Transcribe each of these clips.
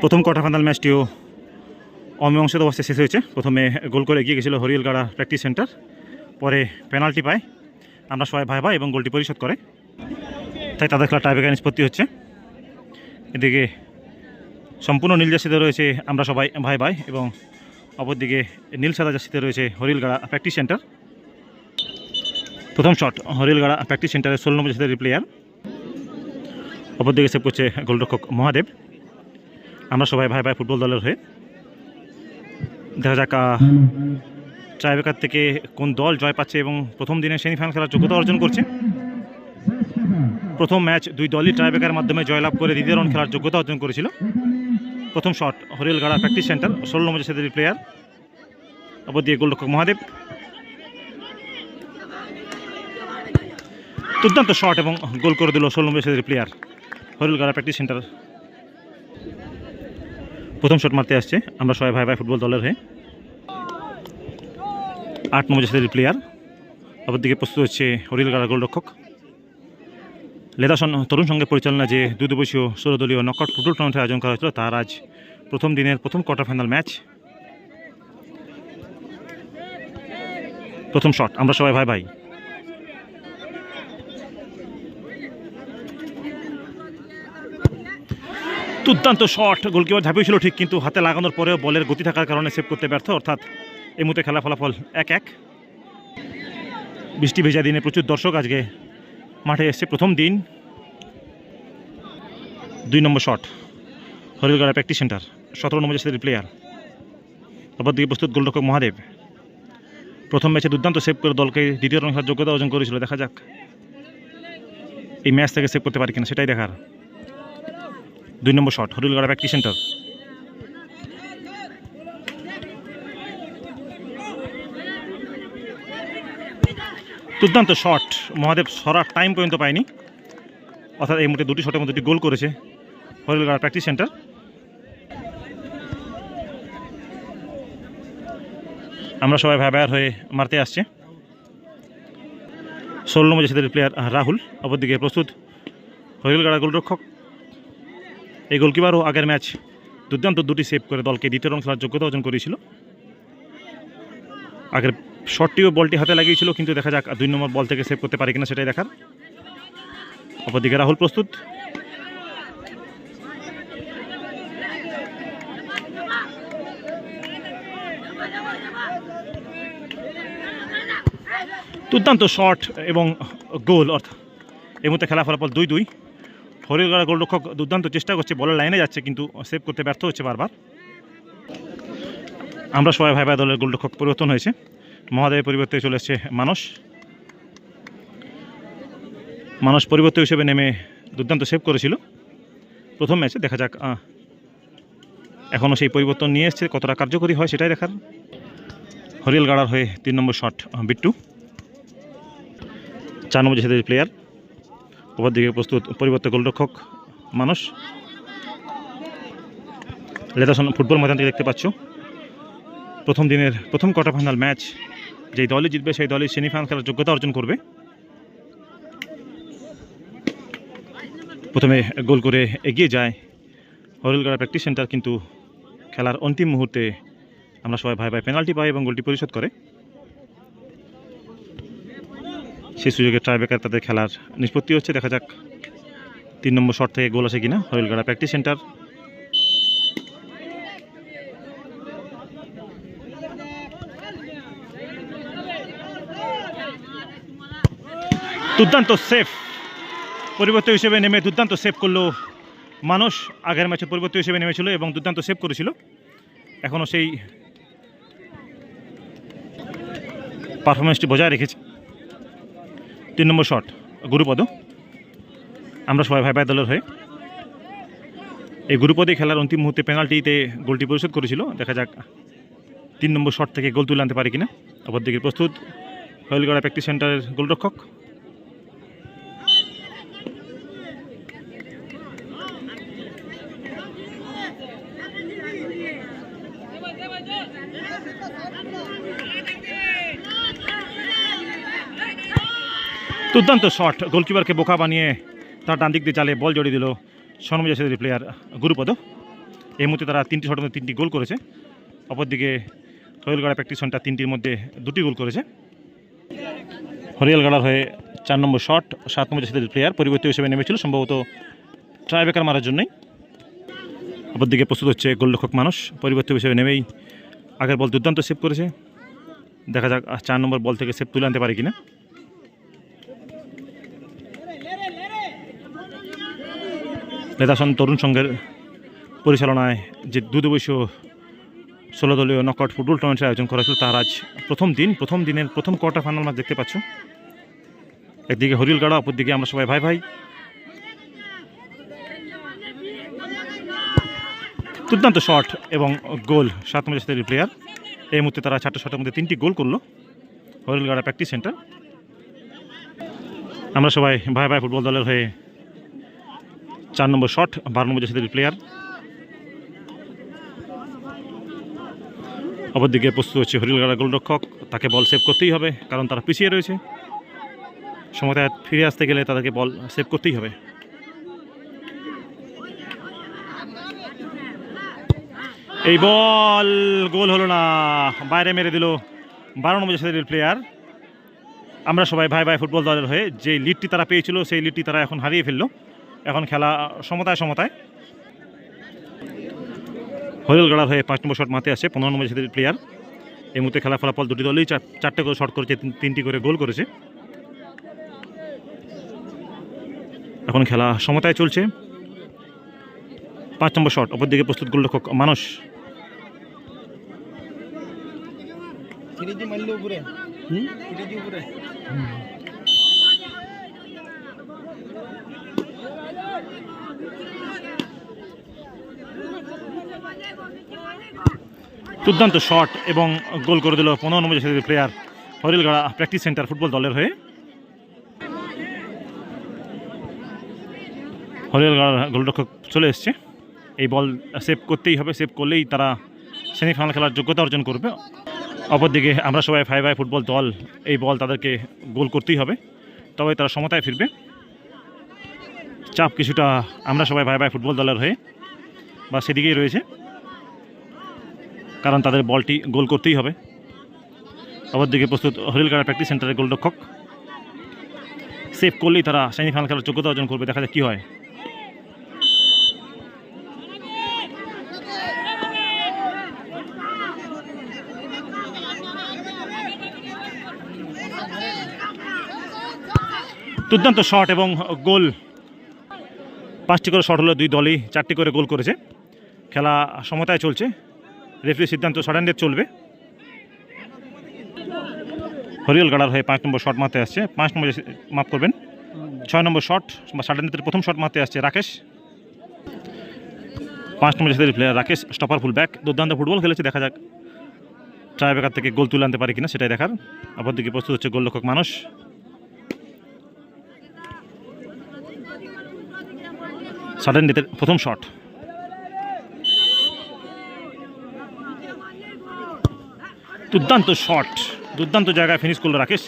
প্রথম quarter final ম্যাচটিও অমীমাংসিত অবস্থায় শেষ হয়েছে। প্রথমে গোল করে এগিয়ে গেছিল হরিয়ালগাড়া প্র্যাকটিস সেন্টার, পরে পেনাল্টি পায়। আমরা সবাই ভাই ভাই এবং গোলটি পরিশোধ করে। তাই তাদের খেলা টাইব্রেকার নিষ্পত্তি হচ্ছে। এদিকে সম্পূর্ণ নীল জার্সিতে রয়েছে আমরা সবাই ভাই ভাই এবং অপরদিকে নীল সাদা জার্সিতে রয়েছে হরিলগাড়া প্র্যাকটিস সেন্টার। প্রথম শট হরিলগাড়া প্র্যাকটিস সেন্টারের ষোলো নম্বর জার্সিদের প্লেয়ার অপরদিকে সেভ করছে গোলরক্ষক মহাদেব। আমরা সবাই ভাই ভাই ফুটবল দলের হয়ে দেখা যাক ট্রাইবেকার থেকে কোন দল জয় পাচ্ছে এবং প্রথম দিনে সেমিফাইনাল খেলার যোগ্যতা অর্জন করছে। প্রথম ম্যাচ দুই দলই ট্রাইবেকার মাধ্যমে জয়লাভ করে দ্বিতীয় রাউন্ড খেলার যোগ্যতা অর্জন করেছিল। প্রথম শট হরিয়ালগাড়া প্র্যাকটিস সেন্টার, ষোলো নম্বর সেদের প্লেয়ার অপর দিয়ে গোলরক্ষক মহাদেব। দুর্দান্ত শট এবং গোল করে দিল ষোলো নম্বর সেদের প্লেয়ার হরিয়ালগাড়া প্র্যাকটিস সেন্টার। প্রথম শট মারতে আসছে। আমরা সবাই ভাই ভাই ফুটবল দলের হয়ে। আট নম্বর সেদের প্লেয়ার অপরদিকে প্রস্তুত হচ্ছে হরিয়ালগাড়া গোলরক্ষক। লেদাসন তরুণ সঙ্গে পরিচালনা যে দুই দিবসীয় ষোলোদলীয় নকআউট ফুটবল টুর্নামেন্টের আয়োজন করা হয়েছিল, তার আজ প্রথম দিনের প্রথম কোয়ার্টার ফাইনাল ম্যাচ প্রথম শট আমরা সবাই ভাই ভাই। দুর্দান্ত শট গোলকিপার ঝাঁপিয়েছিল ঠিক কিন্তু হাতে লাগানোর পরেও বলের গতি থাকার কারণে সেভ করতে ব্যর্থ। অর্থাৎ এই মুহূর্তে খেলা ফলাফল এক এক। বৃষ্টি ভেজা দিনে প্রচুর দর্শক আজকে মাঠে এসছে প্রথম দিন। দুই নম্বর শট হরিলগাড়া প্র্যাকটিস সেন্টার সতেরো নম্বর জাসিদের প্লেয়ার অপর দিকে প্রস্তুত গোলরক্ষক মহাদেব। প্রথম ম্যাচে দুর্দান্ত সেভ করে দলকে দ্বিতীয় রাউন্ড যোগ্যতা অর্জন করেছিল, দেখা যাক। এই ম্যাচ থেকে সেভ করতে পারি কিনা, সেটাই দেখার। দুই নম্বর শট হরিলগাড়া প্র্যাকটিস সেন্টার। দুর্দান্ত শট, মহাদেব সরার টাইম পর্যন্ত পায়নি। অর্থাৎ এই মুহূর্তে দুটি শটের মধ্যে দুটি গোল করেছে হরিলগাড়া প্র্যাকটিস সেন্টার। আমরা সবাই ভাইয়ার হয়ে মারতে আসছে। ষোলো নম্বর জাসিদের প্লেয়ার রাহুল, অপরদিকে প্রস্তুত হরিলগাড়া গোলরক্ষক। এই গোলকিপারও আগের ম্যাচ দুর্দান্ত দুটি সেভ করে দলকে দ্বিতীয় রাউন্ড খেলার যোগ্যতা অর্জন করেছিল। আগের শটটিও বলটি হাতে লাগিয়েছিল, কিন্তু দেখা যাক দুই নম্বর বল থেকে সেভ করতে পারে কিনা সেটাই দেখার। অপরদিকে রাহুল প্রস্তুত। দুর্দান্ত শট এবং গোল অর্থাৎ এই মুহূর্তে খেলা ফলাফল দুই দুই। হরিয়ালগাড়া গোলরক্ষক দুর্দান্ত চেষ্টা করছে বলের লাইনে যাচ্ছে কিন্তু সেভ করতে ব্যর্থ হচ্ছে বারবার। আমরা সবাই ভাই ভাই দলের গোলরক্ষক পরিবর্তন হয়েছে। মহাদেবের পরিবর্তে চলে এসছে মানস। মানস পরিবর্তে হিসেবে নেমে দুর্দান্ত সেভ করেছিল। প্রথম ম্যাচে দেখা যাক এখনও সেই পরিবর্তন নিয়ে এসছে, কতটা কার্যকরী হয় সেটাই দেখার। হরিয়াল গাড়ার হয়ে তিন নম্বর শট বিট্টু। চার নম্বর জেসেদের প্লেয়ার ওপর দিকে প্রস্তুত পরিবর্তে গোলরক্ষক মানুষ। লেদাসন ফুটবল ময়দান থেকে দেখতে পাচ্ছ। প্রথম দিনের প্রথম কোয়ার্টার ফাইনাল ম্যাচ, যেই দলই জিতবে সেই দলই সেমিফাইনাল খেলার যোগ্যতা অর্জন করবে। প্রথমে গোল করে এগিয়ে যায় হরিলগাড়া প্র্যাকটিস সেন্টার, কিন্তু খেলার অন্তিম মুহূর্তে আমরা সবাই ভাই ভাই পেনাল্টি পাই এবং গোলটি পরিশোধ করে। সেই সুযোগে ট্রাইবেকার তাদের খেলার নিষ্পত্তি হচ্ছে। দেখা যাক তিন নম্বর শট থেকে গোল আসে কিনা। হরিলগাড়া প্র্যাকটিস সেন্টার দুর্দান্ত সেফ পরিবর্তে হিসেবে নেমে দুর্দান্ত সেভ করল মানুষ আগের ম্যাচে পরিবর্তে হিসেবে নেমেছিল এবং দুর্দান্ত সেভ করেছিল। এখনও সেই পারফরমেন্সটি বজায় রেখেছে। তিন নম্বর শট, গুরুপদ। আমরা সবাই ভাই ভাই দলের হয়ে এই গুরুপদে খেলার অন্তিম মুহূর্তে পেনাল্টিতে গোলটি পরিশোধ করেছিল। দেখা যাক তিন নম্বর শট থেকে গোল তুলে আনতে পারে কিনা। অপরদিকে প্রস্তুত, হলগড়া প্র্যাকটিস সেন্টারের গোলরক্ষক দুর্দান্ত শট। গোলকিপারকে বোকা বানিয়ে তার ডান দিক দিয়ে চালে বল জড়িয়ে দিল সনম জাসেদের প্লেয়ার গুরুপদ। এই মুহূর্তে তারা তিনটি শটের মধ্যে তিনটি গোল করেছে। অপরদিকে হরিয়ালগাড়া প্র্যাকটিস সেন্টার তিনটির মধ্যে দুটি গোল করেছে। হরিয়ালগাড়ার হয়ে চার নম্বর শট সাত নম্বর সাথে প্লেয়ার পরিবর্তিত হিসেবে নেমেছিল, সম্ভবত ট্রাইবেকার মারার জন্যই। অপরদিকে প্রস্তুত হচ্ছে গোলরক্ষক মানুষ পরিবর্তিত হিসেবে নেমেই আগের বল দুর্দান্ত সেভ করেছে। দেখা যাক চার নম্বর বল থেকে সেভ তুলে আনতে পারে কিনা। নেতাসন তরুণ সংঘের পরিচালনায় যে দুদিবসীয় ষোলো দলীয় নকআউট ফুটবল টুর্নামেন্টের আয়োজন করা হয়েছিল, তার আজ প্রথম দিন, প্রথম দিনের প্রথম কোয়ার্টার ফাইনাল ম্যাচ দেখতে পাচ্ছ। একদিকে হরিলগাড়া, অপরদিকে আমরা সবাই ভাই ভাই। দুর্দান্ত শট এবং গোল, সাত সাথে প্লেয়ার এই মুহূর্তে তারা চারটে শটের মধ্যে তিনটি গোল করল হরিলগাড়া প্র্যাকটিস সেন্টার আমরা সবাই ভাই ভাই ফুটবল দলের হয়ে চার নম্বর শট, বারো নম্বর সাথে প্লেয়ার অপরদিকে প্রস্তুত হচ্ছে হরিলগাড়া গোলরক্ষক, তাকে বল সেভ করতেই হবে, কারণ তারা পিছিয়ে রয়েছে। সময়টা ফিরে আসতে গেলে তাদেরকে বল সেভ করতেই হবে। এই বল গোল হলো না, বাইরে মেরে দিল বারো নম্বর সাথে প্লেয়ার আমরা সবাই ভাই ভাই ফুটবল দলের হয়ে যে লিডটি তারা পেয়েছিল, সেই লিডটি তারা এখন হারিয়ে ফেলল। এখন খেলা সমতায় সমতায়। হরিলগড়ার হয়ে পাঁচ নম্বর শট মাতে আসে পনেরো নম্বর সাথে প্লেয়ার এই মুহূর্তে খেলা ফলাফল দুটি দলই চার- চারটে করে শট করেছে তিনটি করে গোল করেছে। এখন খেলা সমতায় চলছে। পাঁচ নম্বর শট অপরদিকে প্রস্তুত গোলরক্ষক মানুষ উপরে। দুর্দান্ত শট এবং গোল করে দিল পনেরো নম্বর সাথে player Harilgara practice centre football দলের হয়ে। হরিলগড়ার গোলরক্ষক চলে এসছে। এই বল সেভ করতেই হবে সেভ করলেই তারা সেমিফাইনাল খেলার যোগ্যতা অর্জন করবে। অপরদিকে আমরা সবাই ফাইভ ফাইভ ফুটবল দল, এই বল তাদেরকে গোল করতেই হবে। তবে তারা সমতায় ফিরবে। চাপ কিছুটা আমরা সবাই ভাই ভাই ফুটবল দলের হয়ে, বা সেদিকেই রয়েছে। কারণ তাদের বলটি গোল করতেই হবে। অপরদিকে প্রস্তুত হরিলগাড়া প্র্যাকটিস সেন্টারের গোলরক্ষক। সেভ করলেই তারা সেমিফাইনাল খেলার যোগ্যতা অর্জন করবে, দেখা যাক কী হয়। দুর্দান্ত শট এবং গোল। পাঁচটি করে শট হলো দুই দলই, চারটি করে গোল করেছে। খেলা সমতায় চলছে। রেফারির সিদ্ধান্ত সাডেন চলবে। হরিয়াল গাড়ার হয়ে পাঁচ নম্বর শট মারতে আসছে। পাঁচ নম্বর মাফ করবেন। ছয় নম্বর শট, বা সাডেন প্রথম শট মারতে আসছে রাকেশ। পাঁচ নম্বর সাথে player Rakesh stopper full back দুর্দান্ত ফুটবল খেলেছে, দেখা যাক ট্রাইবেকার থেকে গোল তুলে আনতে পারে কিনা, সেটাই দেখার। অপরদিকে প্রস্তুত হচ্ছে গোলরক্ষক মানুষ সাডেন ডেথের প্রথম শট। দুর্দান্ত শট দুর্দান্ত জায়গায় ফিনিশ করল রাকেশ।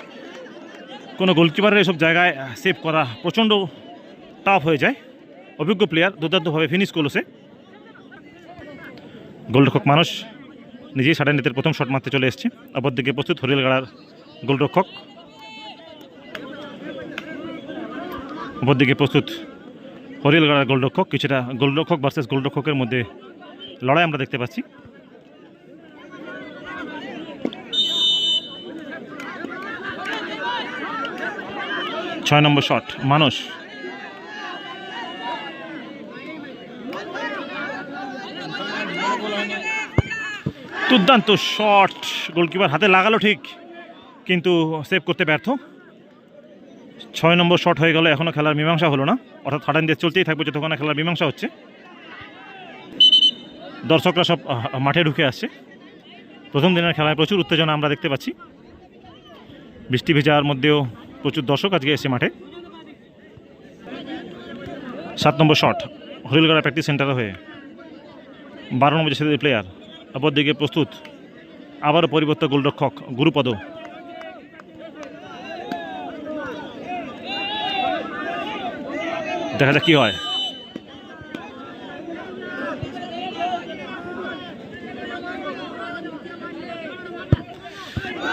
কোনো গোলকিপারের এসব জায়গায় সেভ করা প্রচণ্ড টাফ হয়ে যায়। অভিজ্ঞ প্লেয়ার দুর্দান্তভাবে ফিনিশ করল সে। গোলরক্ষক মানুষ নিজেই সাডেন ডেথের প্রথম শট মারতে চলে এসছে। অপরদিকে প্রস্তুত হরিয়ালগাড়ার গোলরক্ষক। অপরদিকে প্রস্তুত হরিয়ালগাড়ার গোলরক্ষক। কিছুটা গোলরক্ষক ভার্সেস গোলরক্ষকের মধ্যে লড়াই আমরা দেখতে পাচ্ছি। ছয় নম্বর শট মানুষ দুর্দান্ত শট, গোলকিপার হাতে লাগালো ঠিক, কিন্তু সেভ করতে ব্যর্থ। ছয় নম্বর শট হয়ে গেল এখনও খেলার মীমাংসা হলো না। অর্থাৎ থার্ড দিয়ে চলতেই থাকবে যতক্ষণ খেলার মীমাংসা হচ্ছে। দর্শকরা সব মাঠে ঢুকে আসছে। প্রথম দিনের খেলায় প্রচুর উত্তেজনা আমরা দেখতে পাচ্ছি। বৃষ্টি ভেজার মধ্যেও প্রচুর দর্শক আজকে এসে মাঠে। সাত নম্বর শট হরিলগাড়া প্র্যাকটিস সেন্টার হয়ে বারো নম্বর সেদের প্লেয়ার অপরদিকে প্রস্তুত, আবারও পরিবর্তন গোলরক্ষক গুরুপদ। দেখা যাক কি হয়।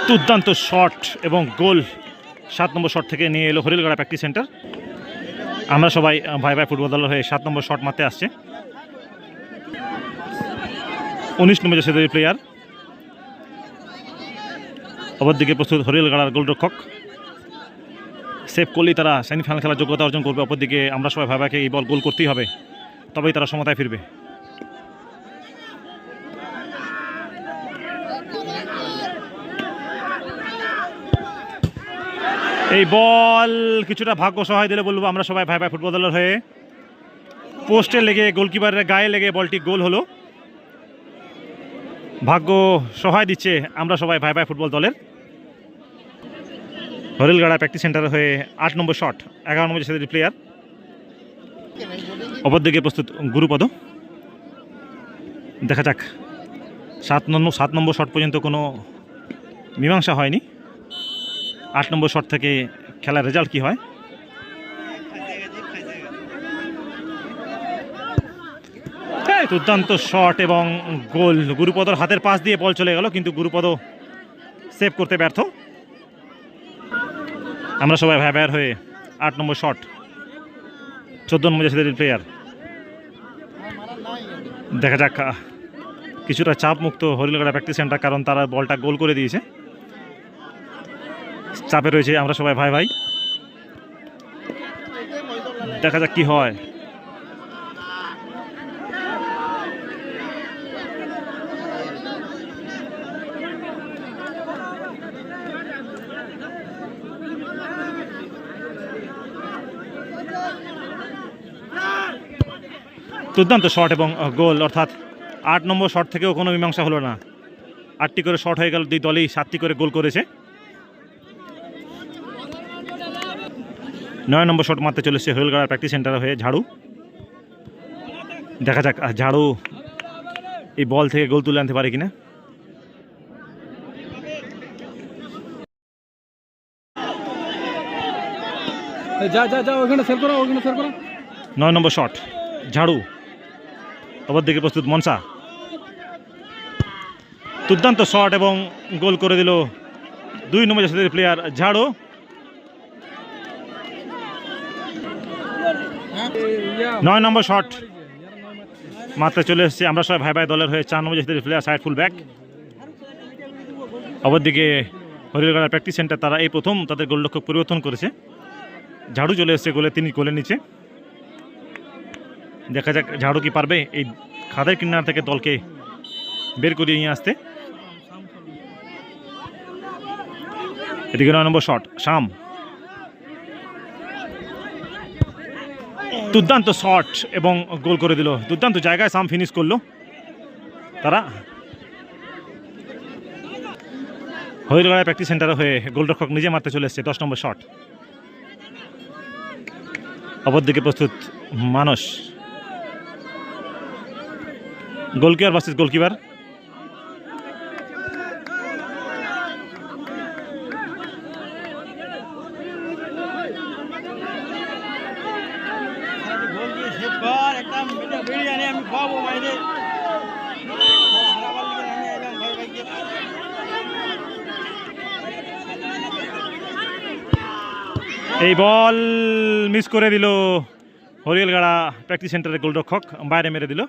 দুর্দান্ত শট এবং গোল সাত নম্বর শট থেকে নিয়ে এলো হরিলগড়া প্র্যাকটিস সেন্টার আমরা সবাই ভাই ভাই ফুটবল দলের হয়ে সাত নম্বর শট মারতে আসছে। উনিশ নম্বর যে সেদের প্লেয়ার অপরদিকে প্রস্তুত হরিলগড়ার গোলরক্ষক। সেভ করলেই তারা সেমিফাইনাল খেলার যোগ্যতা অর্জন করবে, অপরদিকে আমরা সবাই ভাইকে এই বল গোল করতেই হবে। তবেই তারা সমতায় ফিরবে। এই বল কিছুটা ভাগ্য সহায় দিলে বলব আমরা সবাই ভাই ভাই ফুটবল দলের হয়ে। পোস্টে লেগে, গোলকিপারের গায়ে লেগে বলটি গোল হলো। ভাগ্য সহায় দিচ্ছে আমরা সবাই ভাই ভাই ফুটবল দলের। হরিলগাড়া প্র্যাকটিস সেন্টার হয়ে আট নম্বর শট এগারো নম্বর সাথে প্লেয়ার অপরদিকে প্রস্তুত গুরুপদ। দেখা যাক, সাত নম্বর সাত নম্বর শট পর্যন্ত কোনো মীমাংসা হয়নি। আট নম্বর শট থেকে খেলার রেজাল্ট কি হয়? দুর্দান্ত শট এবং গোল। গুরুপদর হাতের পাশ দিয়ে বল চলে গেল, কিন্তু গুরুপদ সেভ করতে ব্যর্থ। আমরা সবাই ভাই ভাইয়ের হয়ে আট নম্বর শট। চোদ্দ নম্বর ছেলেদের প্লেয়ার দেখা যাক কিছুটা চাপ মুক্ত হরিলগড়া প্র্যাকটিস সেন্টার কারণ তারা বলটা গোল করে দিয়েছে। চাপে রয়েছে আমরা সবাই ভাই ভাই। দেখা যাক কি হয়। দুর্দান্ত শট এবং গোল অর্থাৎ আট নম্বর শট থেকেও কোনো মীমাংসা হলো না। আটটি করে শট হয়ে গেল, দুই দলেই সাতটি করে গোল করেছে। নয় নম্বর শট মারতে চলেছে হরিলগড়ার প্র্যাকটিস সেন্টার হয়ে ঝাড়ু। দেখা যাক ঝাড়ু এই বল থেকে গোল তুলে আনতে পারে কিনা। যা যা যা ওখানে সেল করো ওখানে সেল করো। নয় নম্বর শট ঝাড়ু। অপর দিকে প্রস্তুত মনসা। দুর্দান্ত শট এবং গোল করে দিল দুই নম্বর প্লেয়ার ঝাড়ু। নয় নম্বর শট। মাত্র চলে এসেছে। আমরা সবাই ভাই ভাই দলের হয়ে চার নম্বর জাসদের প্লেয়ার সাইড ফুল ব্যাক অপরদিকে হরিলগড়ার প্র্যাকটিস সেন্টার তারা এই প্রথম তাদের গোলরক্ষক পরিবর্তন করেছে। ঝাড়ু চলে এসেছে গোলে, তিনি গোলের নিচে। দেখা যাক ঝাড়ু কি পারবে এই খাদের কিনার থেকে দলকে বের করিয়ে নিয়ে আসতে। এদিকে নয় নম্বর শট শাম। দুর্দান্ত শট এবং গোল করে দিল। দুর্দান্ত জায়গায় সাম ফিনিশ করল। তারা হরিলগড়ায় প্র্যাকটিস সেন্টারে হয়ে গোলরক্ষক নিজে মারতে চলে এসছে দশ নম্বর শট অপরদিকে প্রস্তুত মানস। গোলকিপার ভার্সেস গোলকিপার এই বল মিস করে দিল। হরিয়ালগাড়া প্র্যাকটিস সেন্টারের গোলরক্ষক, বাইরে মেরে দিল।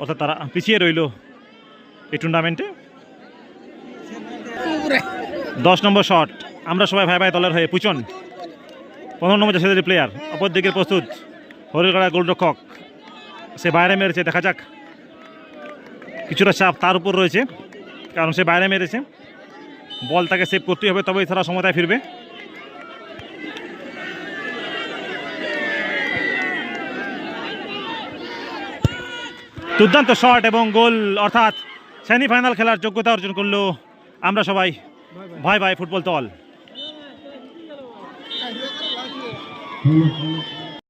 অর্থাৎ তারা পিছিয়ে রইল এই টুর্নামেন্টে দশ নম্বর শট আমরা সবাই ভাই ভাই দলের হয়ে। পুচন, পনেরো নম্বর জাসেদের প্লেয়ার অপর দিকে প্রস্তুত। হরিয়ালগাড়া গোলরক্ষক, সে বাইরে মেরেছে, দেখা যাক। কিছুটা চাপ তার উপর রয়েছে, কারণ সে বাইরে মেরেছে। বল তাকে সেভ করতেই হবে, তবেই তারা সমতায় ফিরবে। দুর্দান্ত শট এবং গোল, অর্থাৎ সেমিফাইনাল খেলার যোগ্যতা অর্জন করল আমরা সবাই। ভাই ভাই ফুটবল দল